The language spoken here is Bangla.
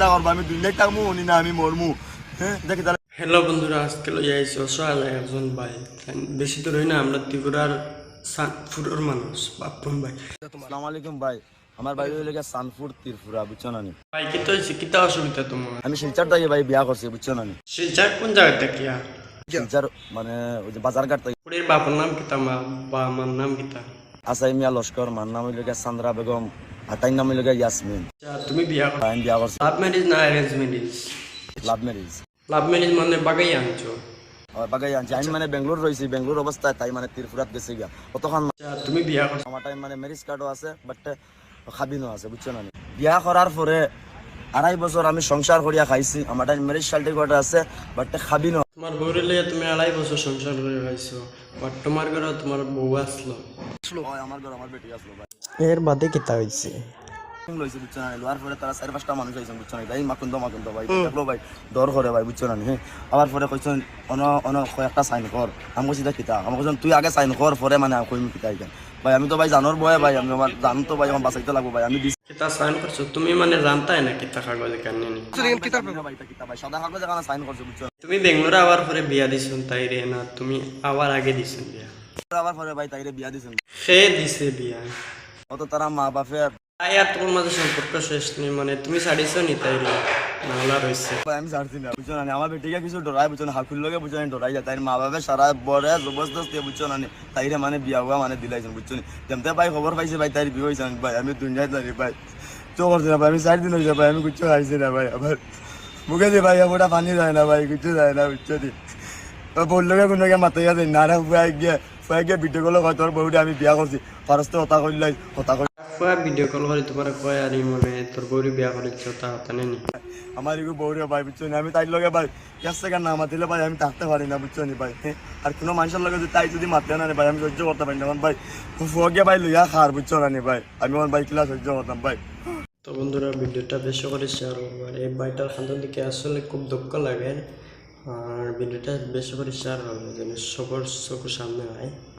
চিন্তা করব আমি দুনিয়ায় থাকব উনি না আমি মরমু। হ্যাঁ দেখি তাহলে। হ্যালো বন্ধুরা আজকে লই আইছি অসহায় একজন ভাই। বেশি দূর হই না আমরা ত্রিপুরার সানপুরের মানুষ বাপুন ভাই। আসসালামু আলাইকুম ভাই। আমার বাড়ি হইলে গিয়ে সানপুর তীরপুরা বুঝছ না নি? ভাই কি তো হয়েছে কিতা অসুবিধা তোমার? আমি শিলচর থেকে ভাই বিয়া করছি বুঝছ না নি? শিলচার কোন জায়গা থেকে আর শিলচর মানে ওই যে বাজার ঘাট থেকে। পুরীর বাপুর নাম কিতা? মা বা আমার নাম কিতা? আসাই মিয়া লস্কর মার নাম হইলে গিয়ে সান্দ্রা বেগম। আর তাই নাম গিয়ে ইয়াসমিন। আচ্ছা, তুমি বিয়া করো আমি বিয়া করছি লাভ ম্যারেজ না arrange marriage love marriage love marriage মানে বাগাই আনছো? বাগাই আনছি। আমি মানে বেঙ্গলোর রয়েছি বেঙ্গলোর অবস্থায় তাই মানে তীরপুরাত গেছি আচ্ছা, তুমি বিয়া করছ আমার টাইম মানে ম্যারেজ কার্ডও আছে বাট খাবিনও আছে বুঝছ না বিয়া করার পরে আড়াই বছর আমি সংসার করিয়া খাইছি। আমার টাইম ম্যারেজ সার্টিফিকেট আছে বাট খাবিনও তোমার বউরে লিয়ে তুমি আড়াই বছর সংসার করে খাইছো বাট তোমার ঘরে তোমার বউ আসলো। আমার ঘর আমার বেটি আসলো এর বাদে কিতা হয়েছে লইছে বুঝছ না? লোয়ার পরে তারা চার পাঁচটা মানুষ আইছেন বুঝছ না? ভাই মাকুন্দ মাকুন্দ ভাই দেখল ভাই করে ভাই বুঝছ না? হ্যাঁ আবার পরে কইছেন অন অন একটা সাইন কর। আমি কইছি দা কিতা। আমি কইছেন তুই আগে সাইন কর পরে মানে কইমি কিতা ভাই আমি তো ভাই জানোর বয়ে ভাই আমি আমার জানো তো ভাই আমার বাঁচাইতে লাগবো ভাই আমি কিতা সাইন করছ? তুমি মানে জানতাই না কিতা কাগজ কান্নি নি ভাই কিতা ভাই সাদা কাগজে কানা সাইন করছে বুঝছ? তুমি বেঙ্গলোরে আবার পরে বিয়া দিছুন তাই রে না? তুমি আবার আগে দিছুন বিয়া। আবার পরে ভাই তাইরে বিয়া দিছেন। সে দিছে বিয়া। অত তারা মা বাপে তাই আর তোমার মাঝে সম্পর্ক শেষ নেই মানে তুমি ছাড়িছ নি তাই নাহলা আমি ছাড়ছি না বুঝছ না আমার বেটিকে কিছু ডরাই বুঝছ না? হাকুর লগে বুঝছ না ডরাই যায়। তাই মা বাপে সারা বড়ে জবরদস্তি বুঝছ না তাইরে মানে বিয়া হওয়া মানে দিলাইছেন বুঝছ নি? তেমতে ভাই খবর পাইছে ভাই তাই বিয়ে হয়েছে ভাই। আমি দুনিয়ায় জানি ভাই তো করছি না ভাই। আমি চার দিন হয়েছে ভাই আমি খাইছি না ভাই আবার মুখে দিয়ে ভাই ওটা পানি যায় না ভাই কিচ্ছু যায় না বুঝছ নি? বলল কোনো মাথায় গেছে না গিয়ে গিয়ে ভিডিও কল হয় তোর বউটা আমি বিয়া করছি ফার্স্টে হতা করলাই হতা করে কয়া ভিডিও কল করে তোমার কয় আর মানে তোর গৌরী বিয়া করেছ তা হতা নেই আমার এগুলো বউরে ভাই বুঝছ নি? আমি তাই লগে ভাই গ্যাস থেকে না মাতিলে ভাই আমি থাকতে পারি না বুঝছ নি ভাই? আর কোনো মানুষের লগে যদি তাই যদি মাতে না ভাই আমি সহ্য করতে পারি না। ভাই ফুয়াকে ভাই লইয়া খার বুঝছ না নি ভাই? আমি আমার ভাই কিলা সহ্য করতাম ভাই। তো বন্ধুরা ভিডিওটা বেশি করে শেয়ার করব আর এই বাইটার খান্দার দিকে আসলে খুব দুঃখ লাগে। আর ভিডিওটা বেশি করে শেয়ার করব যেন সবার চোখের সামনে হয়